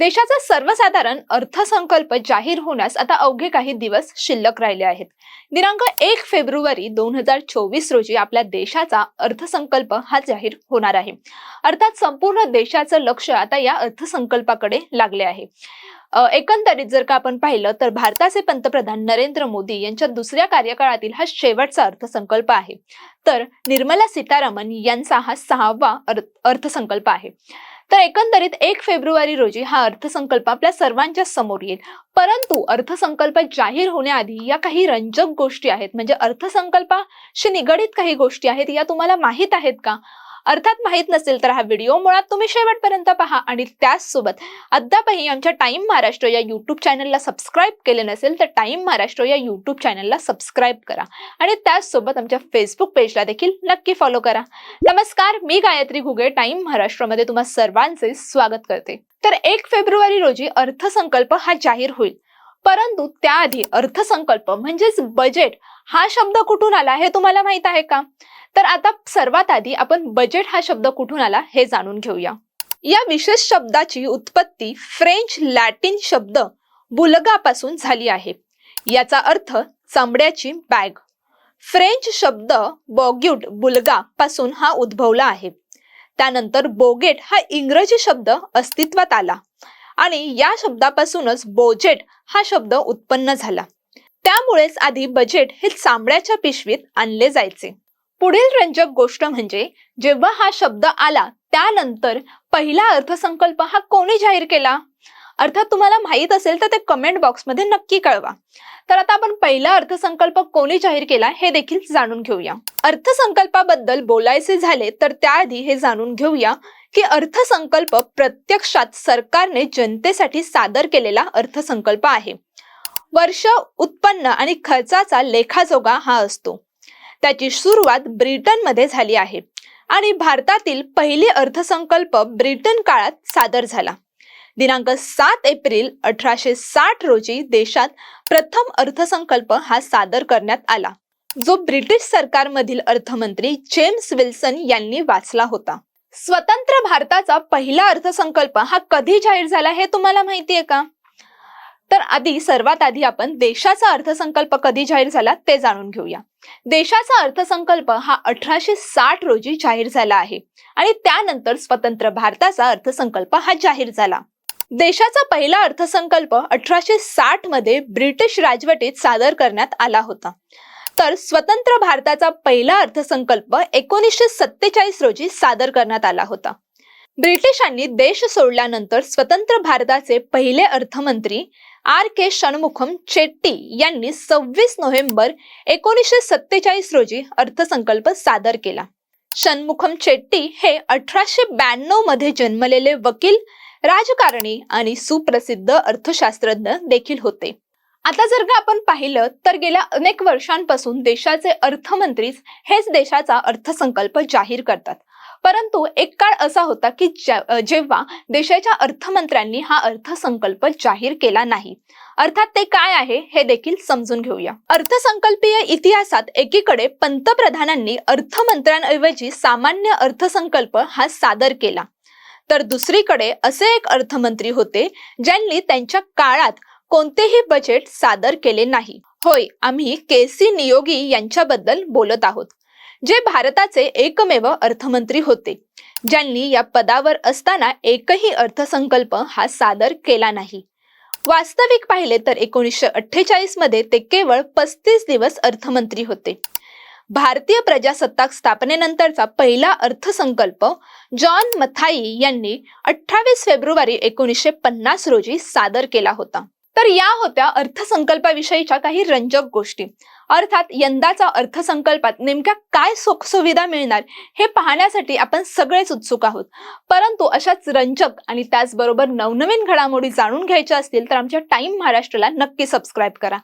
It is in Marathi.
देशाचा सर्वसाधारण अर्थसंकल्प जाहीर होण्यास आता अवघे काही दिवस शिल्लक राहिले आहेत. दिनांक एक फेब्रुवारी दोन हजार चोवीस रोजी आपल्या देशाचा अर्थसंकल्प हा जाहीर होणार आहे. अर्थात संपूर्ण देशाचं लक्ष आता या अर्थसंकल्पाकडे लागले आहे. एकंदरीत जर का आपण पाहिलं तर भारताचे पंतप्रधान नरेंद्र मोदी यांच्या दुसऱ्या कार्यकाळातील हा शेवटचा अर्थसंकल्प आहे. तर निर्मला सीतारामन यांचा हा सहावा अर्थसंकल्प आहे. तर एकंदरीत एक फेब्रुवारी रोजी हा अर्थसंकल्प आपल्या सर्वांच्या समोर येईल. परंतु अर्थसंकल्प जाहीर होण्याआधी या काही रंजक गोष्टी आहेत. म्हणजे अर्थसंकल्पाशी निगडीत काही गोष्टी आहेत या तुम्हाला माहीत आहेत का? अर्थात माहीत नसेल तर हा व्हिडिओ मुळात तुम्ही शेवटपर्यंत पहा आणि त्याचसोबत अद्यापही आमच्या टाईम महाराष्ट्र या युट्यूब चॅनलला सबस्क्राईब केले नसेल तर टाइम महाराष्ट्र या युट्यूब चॅनलला सबस्क्राईब करा. आणि त्याचसोबत आमच्या फेसबुक पेजला देखील नक्की फॉलो करा. नमस्कार मी गायत्री घुगे. टाइम महाराष्ट्रामध्ये तुम्हा सर्वांचे स्वागत करते. तर एक फेब्रुवारी रोजी अर्थसंकल्प हा जाहीर होईल. परंतु त्याआधी अर्थसंकल्प म्हणजेच बजेट हा शब्द कुठून आला हे तुम्हाला माहीत आहे का? तर आता सर्वात आधी आपण बजेट हा शब्द कुठून आला हे जाणून घेऊया. या विशेष शब्दाची उत्पत्ती फ्रेंच लॅटिन शब्द बुलगापासून झाली आहे. याचा अर्थ चामड्याची बॅग फ्रेंच शब्द बॉग्युट बुलगा पासून हा उद्भवला आहे. त्यानंतर बोगेट हा इंग्रजी शब्द अस्तित्वात आला. आणि या शब्दापासूनच बोजेट हा शब्द उत्पन्न झाला. त्यामुळेच आधी बजेट हे चांबड्याच्या पिशवीत आणले जायचे. पुढील रंजक गोष्ट म्हणजे जेव्हा हा शब्द आला त्यानंतर पहिला अर्थसंकल्प हा कोणी जाहीर केला? अर्थात तुम्हाला माहीत असेल तर ते कमेंट बॉक्समध्ये नक्की कळवा. तर आता आपण पहिला अर्थसंकल्प कोणी जाहीर केला हे देखील जाणून घेऊया. अर्थसंकल्पाबद्दल बोलायचे झाले तर त्याआधी हे जाणून घेऊया की अर्थसंकल्प प्रत्यक्षात सरकारने जनतेसाठी सादर केलेला अर्थसंकल्प आहे. वर्ष उत्पन्न आणि खर्चाचा लेखाजोगा हा असतो. त्याची सुरुवात ब्रिटनमध्ये झाली आहे. आणि भारतातील पहिली अर्थसंकल्प ब्रिटन काळात सादर झाला. दिनांक सात एप्रिल अठराशे साठ रोजी देशात प्रथम अर्थसंकल्प हा सादर करण्यात आला. जो ब्रिटिश सरकारमधील अर्थमंत्री जेम्स विल्सन यांनी वाचला होता. स्वतंत्र भारताचा पहिला अर्थसंकल्प हा कधी जाहीर झाला हे तुम्हाला माहिती आहे का? तर आधी सर्वात आधी आपण देशाचा अर्थसंकल्प कधी जाहीर झाला ते जाणून घेऊया. देशाचा अर्थसंकल्प हा अठराशे साठ रोजी जाहीर झाला आहे आणि त्यानंतर स्वतंत्र भारताचा अर्थसंकल्प हा जाहीर झाला. देशाचा पहिला अर्थसंकल्प अठराशे साठमध्ये ब्रिटिश राजवटीत सादर करण्यात आला होता. तर स्वतंत्र भारताचा पहिला अर्थसंकल्प एकोणीसशे सत्तेचाळीस रोजी सादर करण्यात आला होता. ब्रिटिशांनी देश सोडल्यानंतर स्वतंत्र भारताचे पहिले अर्थमंत्री आर के षणमुखम चेट्टी यांनी सव्वीस नोव्हेंबर एकोणीसशे सत्तेचाळीस रोजी अर्थसंकल्प सादर केला. षणमुखम चेट्टी हे अठराशे ब्याण्णवमध्ये जन्मलेले वकील राजकारणी आणि सुप्रसिद्ध अर्थशास्त्रज्ञ देखील होते. आता जर का आपण पाहिलं तर गेल्या अनेक वर्षांपासून देशाचे अर्थमंत्रीच हेच देशाचा अर्थसंकल्प जाहीर करतात. परंतु एक काळ असा होता की जेव्हा देशाच्या अर्थमंत्र्यांनी हा अर्थसंकल्प जाहीर केला नाही. अर्थात ते काय आहे हे देखील समजून घेऊया. अर्थसंकल्पीय इतिहासात एकीकडे पंतप्रधानांनी अर्थमंत्र्यांऐवजी सामान्य अर्थसंकल्प हा सादर केला. तर दुसरीकडे असे एक अर्थमंत्री होते ज्यांनी त्यांच्या काळात कोणतेही बजेट सादर केले नाही. होय आम्ही के सी नियोगी यांच्याबद्दल बोलत आहोत. जे भारताचे एकमेव अर्थमंत्री होते. ज्यांनी या पदावर असताना एकही अर्थसंकल्प हा सादर केला नाही. वास्तविक पाहिले तर एकोणीसशे अठ्ठेचाळीसमध्ये ते केवळ पस्तीस दिवस अर्थमंत्री होते. भारतीय प्रजासत्ताक स्थापनेनंतरचा पहिला अर्थसंकल्प जॉन मथाई यांनी अठ्ठावीस फेब्रुवारी एकोणीसशे पन्नास रोजी सादर केला होता. तर या होत्या अर्थसंकल्पाविषयीच्या काही रंजक गोष्टी. अर्थात यंदाचा अर्थसंकल्पात नेमक्या काय सुखसुविधा मिळणार हे पाहण्यासाठी आपण सगळेच उत्सुक आहोत. परंतु अशाच रंजक आणि त्याचबरोबर नवनवीन घडामोडी जाणून घ्यायच्या असतील तर आमच्या टाइम महाराष्ट्राला नक्की सबस्क्राईब करा.